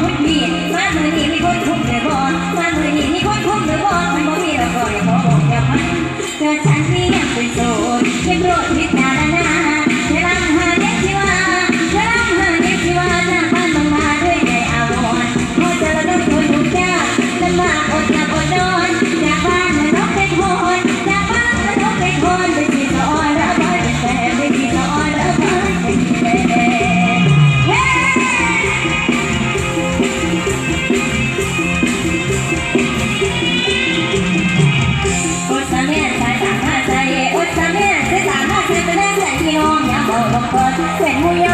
ทุกปีสร้นี้มีคนคุ้มเธอบอลสร้างมืนี้มีคนคุ้มเธอบอมันบ่มีละก่อยขอบอกอย่ามันเกิฉันนี่ยังเป็นโสดยังโกรธนิ Hallelujah.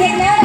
เพลงแล้ว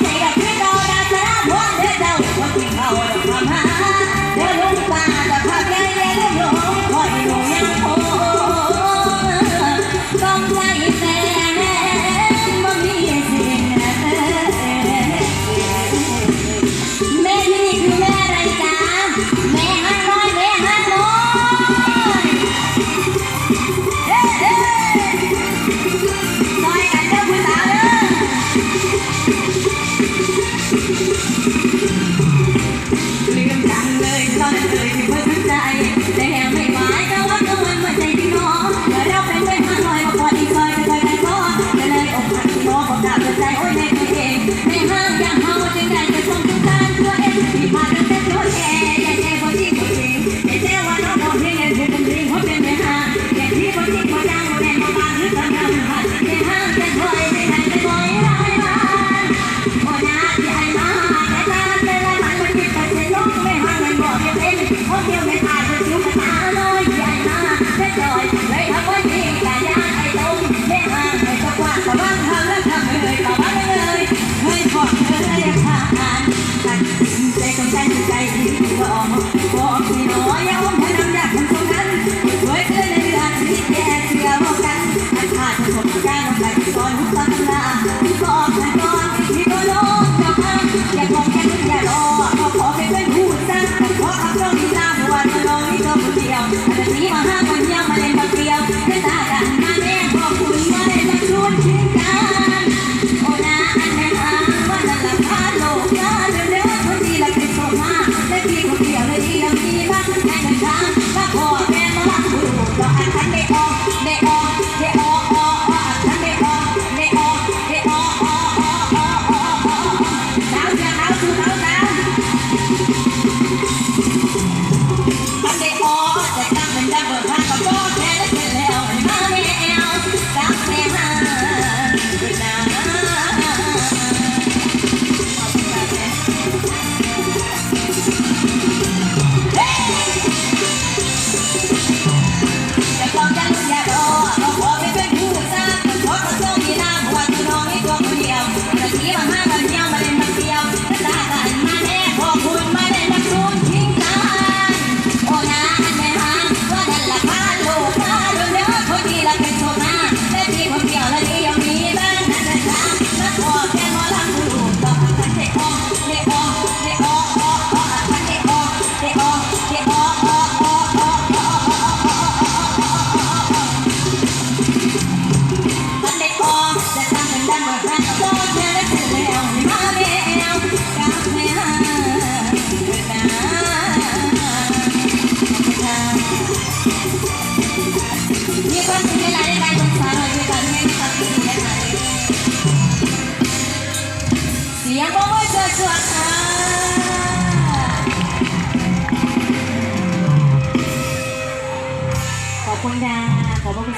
ไ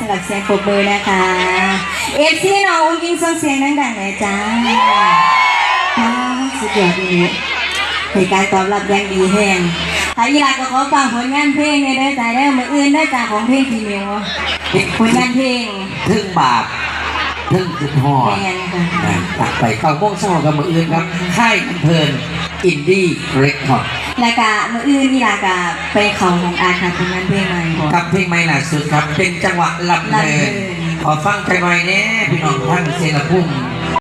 ำหรับเสียงปรบมือนะคะเอฟซีน้องอุ้งอิงส่งเสียงดังๆหน่อยจ้าว้าวสุดยอดเลยในการตอบรับอย่างดีแห้งถ้าอีหลาก็ขอฟังผลงานเพลงในเด้อจ้าเด้อมืออื่นเด้อจ้าของเพลงพีเมียวผลงานเพลงทึ่งบาปทึ่งจุดหอเพลดงค่ะนะตักไปเก้าโมงเช้ากับมืออื่นครับค่ายเพลิน อินดี้เรคคอร์ดแล้วก็มืออื่นอีหลาก็ไปเขาของอาค่ะผลงานเพลงใหม่ของกับเพลงใหม่ล่าสุดครับ เป็นจังหวะลำเพลินลำเพลินขอฟังจังหน่อยแน่พี่น้องทั้งเซนภูมิ